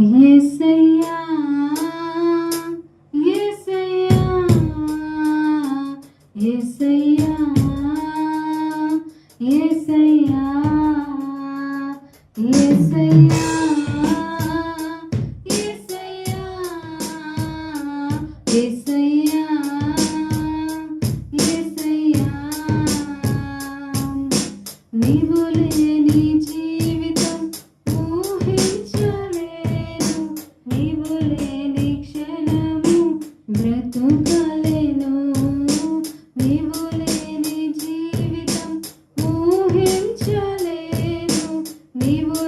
ఏసయ్యా ఏసయ్యా ఏసయ్యా ఏసయ్యా ఏసయ్యా నీవు లే బ్రతుకలేను నీవు లేని జీవితం ఊహించలేను. నీవు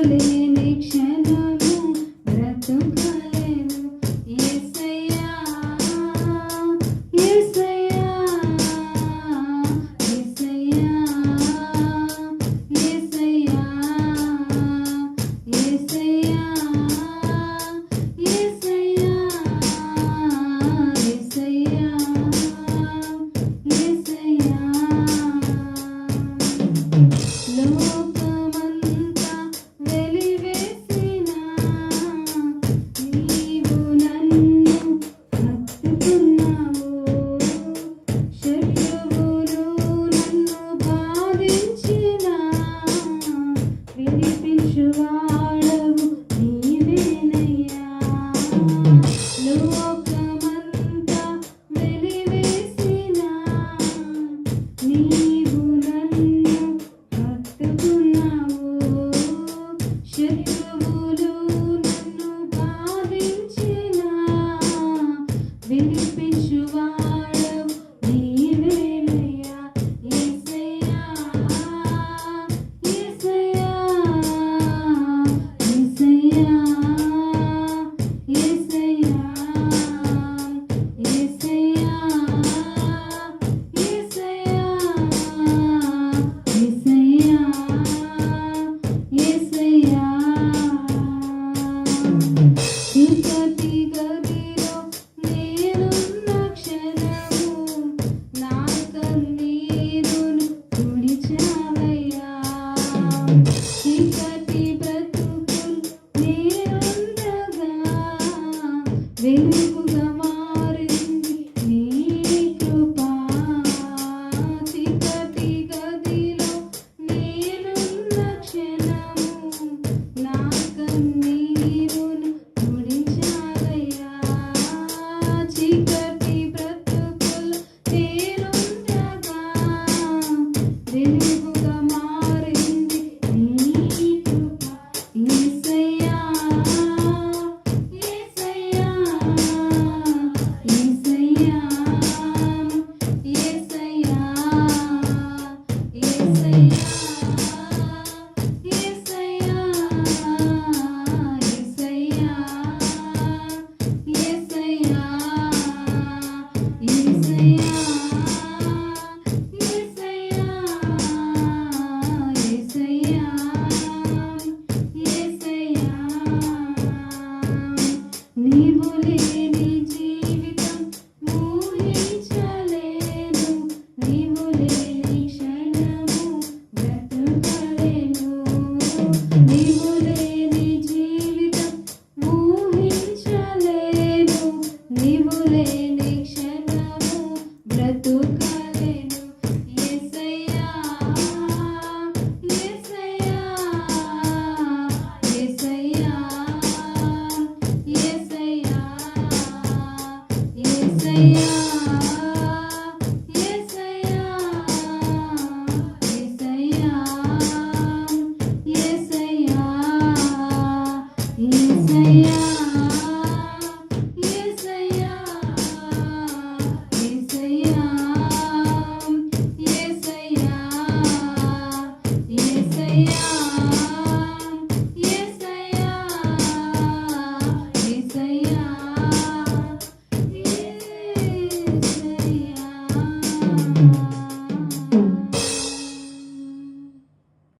Yeah.